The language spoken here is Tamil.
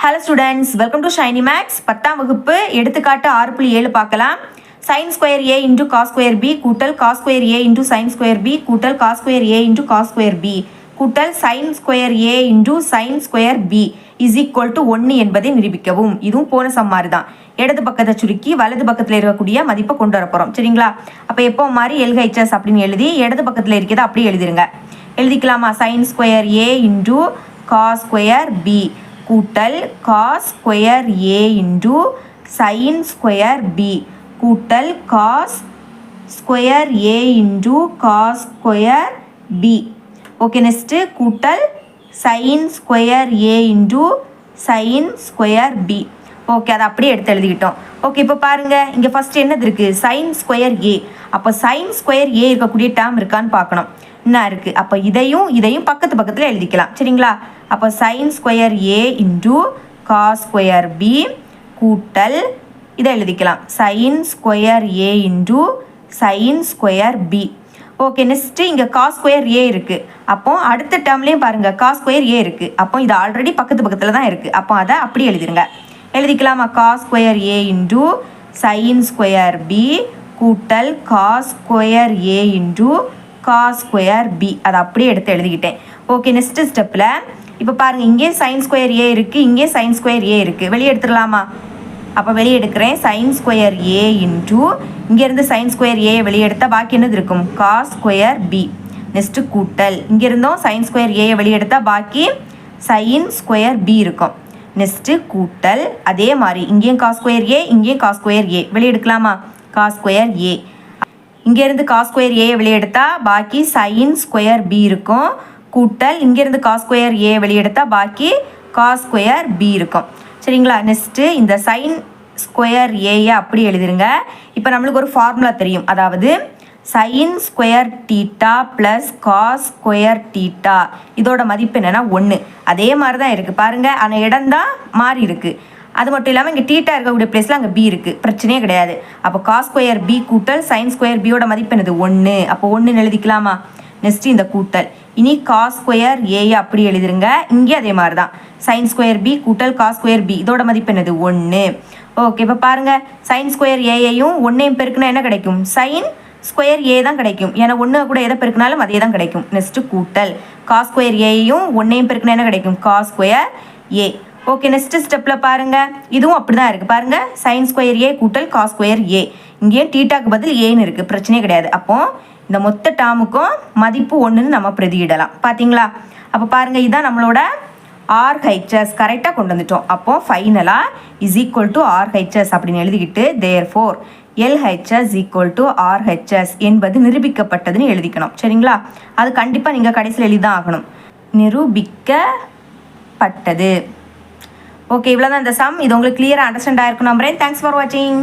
Hello students welcome to Shiny Max பத்தாம் வகுப்பு எடுத்துக்காட்டு ஆறு புள்ளி ஏழு பார்க்கலாம். Sine square A into cos square B கூட்டல் cos square A into sine square B கூட்டல் cos square A into cos square B கூட்டல் sine square A into sine square B is equal to ஒன்று என்பதை நிரூபிக்கவும். இதுவும் போன சம்மாறு தான் இடது பக்கத்தை சுருக்கி வலது பக்கத்தில் இருக்கக்கூடிய மதிப்பை கொண்டு வர போகிறோம் சரிங்களா? அப்போ எப்போ மாதிரி எல்ஹெச்எஸ் அப்படின்னு எழுதி இடது பக்கத்தில் இருக்கிறத அப்படியே எழுதிருங்க. எழுதிக்கலாமா? Sine square A into cos square B கூட்டல் cos square A into sine square B கூட்டல் cos square A into cos square B okay next கூட்டல் sine square A into sine square B okay அதை அப்படியே எடுத்து எழுதிக்கிட்டோம். ஓகே இப்போ பாருங்கள் இங்கே ஃபஸ்ட்டு என்னது இருக்குது சைன் ஸ்கொயர் ஏ அப்போ சைன் ஸ்கொயர் ஏ இருக்கக்கூடிய டேர்ம் இருக்கான்னு பார்க்கணும். என்ன இருக்குது அப்போ இதையும் இதையும் பக்கத்து பக்கத்தில் எழுதிக்கலாம். சரிங்களா? அப்போ sine square A into cos square B கூட்டல் இதை எழுதிக்கலாம். Sine square A into sine square B okay next இங்கே காஸ் ஸ்கொயர் ஏ இருக்குது அப்போ அடுத்த டேர்ம்லேயும் பாருங்கள் காஸ் ஸ்கொயர் ஏ இருக்குது அப்போ இது ஆல்ரெடி பக்கத்து பக்கத்தில் தான் இருக்குது அப்போ அதை அப்படி எழுதிருங்க. எழுதிக்கலாமா? Cos square A into sin square B கூட்டல் cos square A into cos square B அதை அப்படியே எடுத்து எழுதிக்கிட்டேன். ஓகே நெக்ஸ்ட் ஸ்டெப்பில் இப்போ பாருங்கள் இங்கே சைன் ஸ்கொயர் ஏ இருக்குது இங்கே சைன் ஸ்கொயர் ஏ இருக்குது வெளியே எடுத்துடலாமா? அப்போ வெளியே எடுக்கிறேன். சைன் ஸ்கொயர் ஏ இன்டூ இங்கேருந்து சைன் ஸ்கொயர் ஏ வெளியே எடுத்தால் பாக்கி என்னது இருக்கும்? கா ஸ்கொயர் பி நெக்ஸ்ட்டு கூட்டல். இங்கேருந்தும் சைன் ஸ்கொயர் ஏ வெளியே எடுத்தால் பாக்கி சைன் ஸ்கொயர் பி இருக்கும். நெக்ஸ்ட்டு கூட்டல். அதே மாதிரி இங்கேயும் காஸ் ஸ்கொயர் ஏ இங்கேயும் கா ஸ்கொயர் ஏ வெளியே எடுக்கலாமா? ஸ்கொயர் ஏ இங்கேருந்து காஸ் ஸ்கொயர் ஏ வெளியெடுத்தால் பாக்கி சைன் ஸ்கொயர் பி இருக்கும். கூட்டல் இங்கேருந்து காஸ் ஸ்கொயர் ஏ வெளியெடுத்தால் பாக்கி காஸ் ஸ்கொயர் பி இருக்கும். சரிங்களா? நெக்ஸ்ட்டு இந்த சைன் ஸ்கொயர் ஏயை அப்படி எழுதிருங்க. இப்போ நம்மளுக்கு ஒரு ஃபார்முலா தெரியும். அதாவது sin square theta plus cos square theta இதோட மதிப்பு என்னென்னா ஒன்று அதே மாதிரி தான் இருக்குது பாருங்கள் ஆனால் இடம் தான் மாறி இருக்குது அது மட்டும் இல்லாமல் இங்கே டீட்டாக இருக்கக்கூடிய பிளேஸில் அங்கே பி இருக்குது பிரச்சனையே கிடையாது. அப்போ காஸ் ஸ்கொயர் பி கூட்டல் சைன் ஸ்கொயர் பியோட மதிப்பு என்னது? ஒன்று அப்போ ஒன்றுன்னு எழுதிக்கலாமா? நெக்ஸ்ட் இந்த கூட்டல். இனி காஸ் ஸ்கொயர் ஏயை அப்படி எழுதிருங்க. இங்கே அதே மாதிரி தான் சைன் ஸ்கொயர் பி கூட்டல் காஸ் ஸ்கொயர் பி இதோட மதிப்பு என்னது? ஒன்று ஓகே இப்போ பாருங்கள் சைன் ஸ்கொயர் ஏஐயும் ஒன்றையும் பெருக்குன்னா என்ன கிடைக்கும்? சைன் ஸ்கொயர் ஏ தான் கிடைக்கும். ஏன்னா ஒன்று கூட எதை பெருக்கினாலும் அதே தான் கிடைக்கும். நெக்ஸ்ட்டு கூட்டல். காஸ் ஸ்கொயர் ஏயும் ஒன்றையும் பெருக்குன்னா என்ன கிடைக்கும்? Cos square A okay next ஸ்டெப்பில் பாருங்கள் இதுவும் அப்படி தான் இருக்குது பாருங்கள் சைன் ஸ்கொயர் ஏ கூட்டல் காஸ் ஸ்கொயர் ஏ இங்கேயும் டீட்டாக்கு பதில் ஏன்னு இருக்குது பிரச்சனையே கிடையாது. அப்போது இந்த மொத்த டாமுக்கும் மதிப்பு ஒன்றுன்னு நம்ம பிரதியிடலாம். பார்த்தீங்களா அப்போ பாருங்கள் இதுதான் நம்மளோட ஆர்ஹெச்எஸ் கரெக்டாக கொண்டு வந்துட்டோம். அப்போது ஃபைனலாக இஸ் ஈக்குவல் டு ஆர்ஹெச்எஸ் அப்படின்னு எழுதிக்கிட்டு therefore LHS equal to RHS என்பது நிரூபிக்கப்பட்டதுன்னு எழுதிக்கணும். சரிங்களா? அது கண்டிப்பாக நீங்கள் கடைசியில் எழுதி தான் ஆகணும். நிரூபிக்கப்பட்டது. ஓகே இவ்வளோ தான் இந்த சம் இது உங்களுக்கு கிளியராக அண்டர்ஸ்டாண்ட் ஆயிருக்கும் நம்புறேன். தேங்க்ஸ் ஃபார் வாட்சிங்